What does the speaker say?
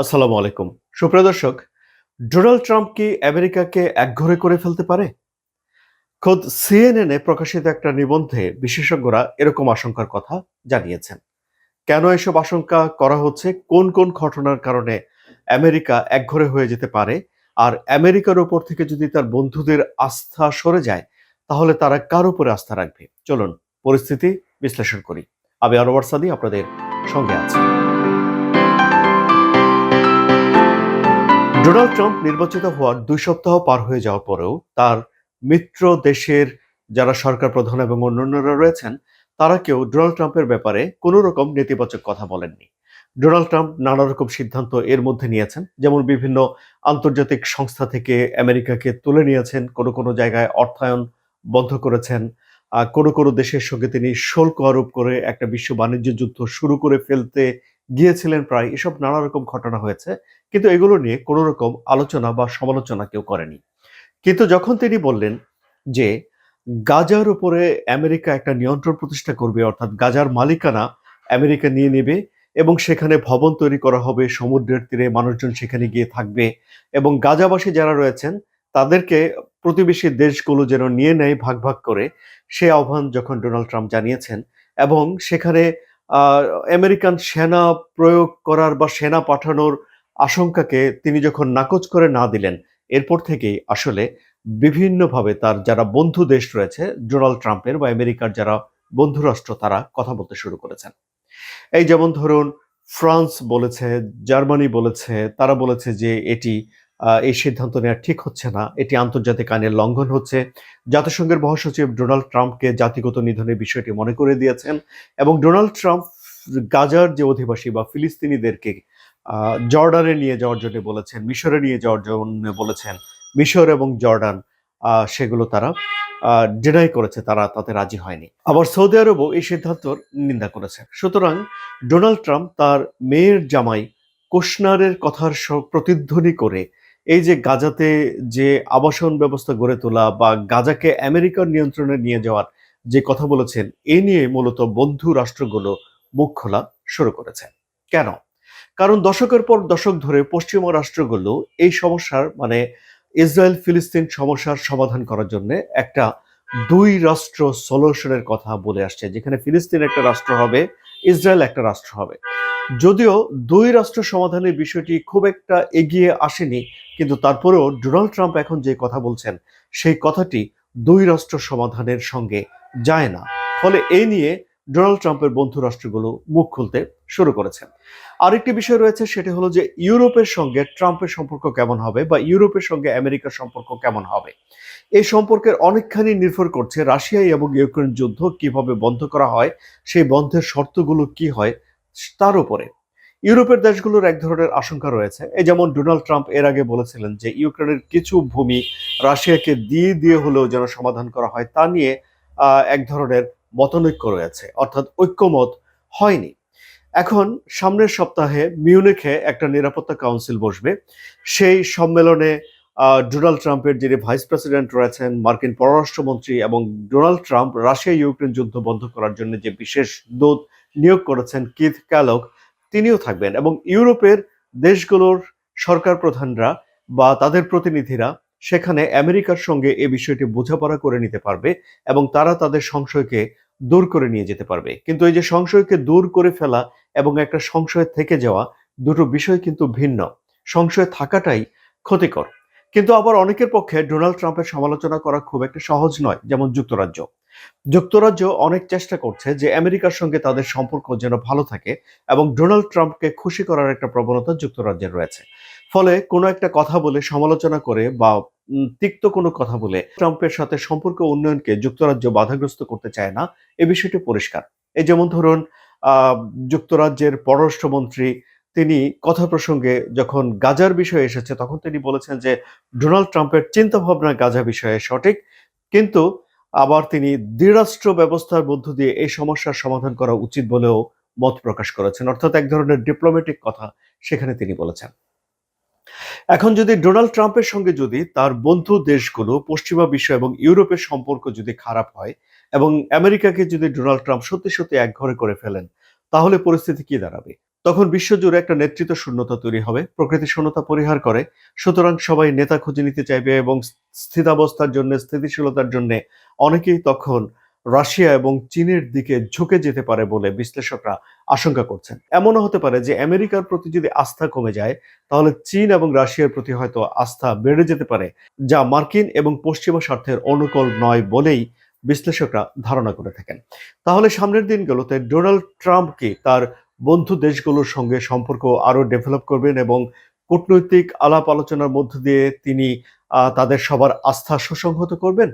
আসসালামু আলাইকুম। সুপ্রিয় দর্শক, ডোনাল্ড ট্রাম্প কি আমেরিকাকে একঘরে করে ফেলতে পারে? খোদ সিএনএন প্রকাশিত একটা নিবন্ধে বিশেষজ্ঞরা এরকম আশঙ্কার কথা জানিয়েছেন। কেন এসব আশঙ্কা করা হচ্ছে? কোন কোন ঘটনার কারণে আমেরিকা একঘরে হয়ে যেতে পারে? আর আমেরিকার উপর থেকে যদি তার বন্ধুদের আস্থা সরে যায়, তাহলে তারা কার উপরে আস্থা রাখবে? চলুন পরিস্থিতি বিশ্লেষণ করি। আমি আনোয়ার সাদি, আপনাদের সঙ্গে আছি। ডোনাল্ড ট্রাম্প নির্বাচিত হওয়ার দুই সপ্তাহ পার হয়ে যাওয়ার পরেও তার মিত্র দেশের যারা সরকার প্রধান এবং অন্যান্যরা রয়েছেন, তারা কেউ ডোনাল্ড ট্রাম্পের ব্যাপারে কোনো রকম নেতিবাচক কথা বলেননি। ডোনাল্ড ট্রাম্প নানা রকম সিদ্ধান্ত এর মধ্যে নিয়েছেন, যেমন বিভিন্ন আন্তর্জাতিক সংস্থা থেকে আমেরিকাকে তুলে নিয়েছেন, কোনো কোনো জায়গায় অর্থায়ন বন্ধ করেছেন কোনো কোনো দেশের সঙ্গে তিনি শুল্ক আরোপ করে একটা বিশ্ব বাণিজ্য যুদ্ধ শুরু করে ফেলতে গিয়েছিলেন প্রায় এসব নানা রকম ঘটনা হয়েছে, কিন্তু এগুলো নিয়ে কোনো রকম আলোচনা বা সমালোচনা কেউ করেনি। কিন্তু যখন তিনি বললেন যে গাজার উপরে আমেরিকা একটা নিয়ন্ত্রণ প্রতিষ্ঠা করবে, অর্থাৎ গাজার মালিকানা আমেরিকা নিয়ে নেবে এবং সেখানে ভবন তৈরি করা হবে, সমুদ্রের তীরে মানুষজন সেখানে গিয়ে থাকবে এবং গাজাবাসী যারা রয়েছেন তাদেরকে প্রতিবেশী দেশগুলো যেন নিয়ে নেয় ভাগ ভাগ করে, সে আহ্বান যখন ডোনাল্ড ট্রাম্প জানিয়েছেন এবং সেখানে আমেরিকান সেনা প্রয়োগ করার বা সেনা পাঠানোর আশঙ্কাকে তিনি যখন নাকচ করে না দিলেন, এরপর থেকেই আসলে বিভিন্নভাবে তার যারা বন্ধু দেশ রয়েছে, ডোনাল্ড ট্রাম্পের বা আমেরিকার যারা বন্ধু রাষ্ট্র তারা কথা বলতে শুরু করেছেন। এই যেমন ধরুন, ফ্রান্স বলেছে, জার্মানি বলেছে, তারা বলেছে যে এটি এই সিদ্ধান্ত নেওয়া ঠিক হচ্ছে না। এটি আন্তর্জাতিক আইনের লঙ্ঘন হচ্ছে। জাতিসংঘের মহাসচিব ডোনাল্ড ট্রাম্পকে জাতিগত নিধনের বিষয়টি মনে করে দিয়েছেন এবং ডোনাল্ড ট্রাম্প গাজার যে অধিবাসী বা ফিলিস্তিনিদেরকে জর্ডানে নিয়ে যাওয়ার জন্য বলেছেন, মিশরে নিয়ে যাওয়ার জন্য বলেছেন, মিশর এবং জর্ডান সেগুলো তারা ডিনাই করেছে, তারা তাতে রাজি হয়নি। আবার সৌদি আরবও এই সিদ্ধান্তর নিন্দা করেছে। সুতরাং ডোনাল্ড ট্রাম্প তার মেয়ের জামাই কোশনারের কথার প্রতিধ্বনি করে এই যে গাজাতে যে আবাসন ব্যবস্থা গড়ে তোলা বা গাজাকে আমেরিকার নিয়ন্ত্রণে নিয়ে যাওয়ার যে কথা বলেছেন, এ নিয়ে মূলত বন্ধু রাষ্ট্রগুলো মুখ খোলা শুরু করেছে। কেন? কারণ দশকের পর দশক ধরে পশ্চিমা রাষ্ট্রগুলো এই সমস্যার মানে ইসরায়েল ফিলিস্তিন সমস্যার সমাধান করার জন্য একটা দুই রাষ্ট্র সলিউশনের কথা বলে আসছে, যেখানে ফিলিস্তিন একটা রাষ্ট্র হবে, ইসরায়েল একটা রাষ্ট্র হবে। যদিও দুই রাষ্ট্র সমাধানের বিষয়টি খুব একটা এগিয়ে আসেনি, কিন্তু তারপরেও ডোনাল্ড ট্রাম্প এখন যে কথা বলছেন, সেই কথাটি দুই রাষ্ট্র সমাধানের সঙ্গে যায় না। ফলে এই নিয়ে ডোনাল্ড ট্রাম্পের বন্ধু রাষ্ট্রগুলো মুখ খুলতে শুরু করেছেন। আরেকটি বিষয় রয়েছে, সেটি হলো যে ইউরোপের সঙ্গে ট্রাম্পের সম্পর্ক কেমন হবে বা ইউরোপের সঙ্গে আমেরিকার সম্পর্ক কেমন হবে? এই সম্পর্কের অনেকখানি নির্ভর করছে রাশিয়া এবং ইউক্রেন যুদ্ধ কীভাবে বন্ধ করা হয়, সেই বন্ধের শর্তগুলো কি হয় তার উপরে। ইউরোপের দেশগুলোর এক ধরনের আশঙ্কা রয়েছে। এই যেমন ডোনাল্ড ট্রাম্প এর আগে বলেছিলেন যে, ইউক্রেনের কিছু ভূমি রাশিয়াকে দিয়ে দিয়ে হলেও যেন সমাধান করা হয় তা নিয়ে এক ধরনের মতনৈক্য রয়েছে। অর্থাৎ ঐক্যমত হয়নি। এখন সামনের সপ্তাহে মিউনিখে একটা নিরাপত্তা কাউন্সিল বসবে। সেই সম্মেলনে ডোনাল্ড ট্রাম্পের যিনি ভাইস প্রেসিডেন্ট রয়েছেন, মার্কিন পররাষ্ট্রমন্ত্রী এবং ডোনাল্ড ট্রাম্প রাশিয়া ইউক্রেন যুদ্ধ বন্ধ করার জন্য যে বিশেষ দূত নিয়োগ করেছেন কিথ ক্যালক তিনিও থাকবেন। এবং ইউরোপের দেশগুলোর সরকার প্রধানরা বা তাদের প্রতিনিধিরা সেখানে আমেরিকার সঙ্গে এই বিষয়টি বোঝাপড়া করে নিতে পারবে এবং তারা তাদের সংশয়কে দূর করে নিয়ে যেতে পারবে। কিন্তু এই যে সংশয়কে দূর করে ফেলা এবং একটা সংশয় থেকে যাওয়া, দুটো বিষয় কিন্তু ভিন্ন। সংশয় থাকাটাই ক্ষতিকর। কিন্তু আবার অনেকের পক্ষে ডোনাল্ড ট্রাম্পের সমালোচনা করা খুব একটা সহজ নয়, যেমন যুক্তরাজ্য। যুক্তরাজ্য অনেক চেষ্টা করছে যে আমেরিকার সঙ্গে তাদের সম্পর্ক যেন ভালো থাকে এবং ডোনাল্ড ট্রাম্পকে খুশি করার একটা প্রবণতা যুক্তরাজ্যের রয়েছে। ফলে কোনো একটা কথা বলে সমালোচনা করে বা তিক্ত কোনো কথা বলে ট্রাম্পের সাথে সম্পর্ক উন্নয়নকে যুক্তরাজ্য বাধাগ্রস্ত করতে চায় না, এ বিষয়টি পরিষ্কার। এই যেমন ধরুন যুক্তরাজ্যের পররাষ্ট্রমন্ত্রী তিনি কথা প্রসঙ্গে যখন গাজার বিষয়ে এসেছে, তখন তিনি বলেছেন যে, ডোনাল্ড ট্রাম্পের চিন্তা ভাবনা গাজা বিষয়ে সঠিক, কিন্তু আবার তিনি দ্বিরাষ্ট্র ব্যবস্থার মধ্য দিয়ে এই সমস্যার সমাধান করা উচিত বলেও মত প্রকাশ করেছেন। অর্থাৎ এক ধরনের ডিপ্লোম্যাটিক কথা সেখানে তিনি বলেছেন। এখন যদি ডোনাল্ড ট্রাম্পের সঙ্গে যদি তার বন্ধু দেশগুলো, পশ্চিমা বিশ্ব এবং ইউরোপের সম্পর্ক যদি খারাপ হয় এবং আমেরিকাকে যদি ডোনাল্ড ট্রাম্প সত্যি সত্যি একঘরে করে ফেলেন, তাহলে পরিস্থিতি কি দাঁড়াবে? তখন বিশ্বজুড়ে একটা নেতৃত্ব শূন্যতা তৈরি হবে। প্রকৃতি শূন্যতা পরিহার করে। সুতরাং সবাই নেতা খুঁজে নিতে চাইবে এবং স্থিতাবস্থার জন্য, স্থিতিশীলতার জন্য অনেকেই তখন রাশিয়া এবং চীনের দিকে ঝুঁকে যেতে পারে বলে বিশ্লেষকরা আশঙ্কা করছেন। এমনও হতে পারে যে আমেরিকার প্রতি যদি আস্থা কমে যায়, তাহলে চীন এবং রাশিয়ার প্রতি হয়তো আস্থা বেড়ে যেতে পারে, যা মার্কিন এবং পশ্চিমা স্বার্থের অনুকূল নয় বলেই বিশ্লেষকরা ধারণা করে থাকেন। তাহলে সামনের দিনগুলোতে ডোনাল্ড ট্রাম্প কি তার বন্ধু দেশগুলোর সঙ্গে সম্পর্ক আরও ডেভেলপ করবেন এবং কূটনৈতিক আলাপ আলোচনার মধ্য দিয়ে তিনি তাদের সবার আস্থা সুসংহত করবেন।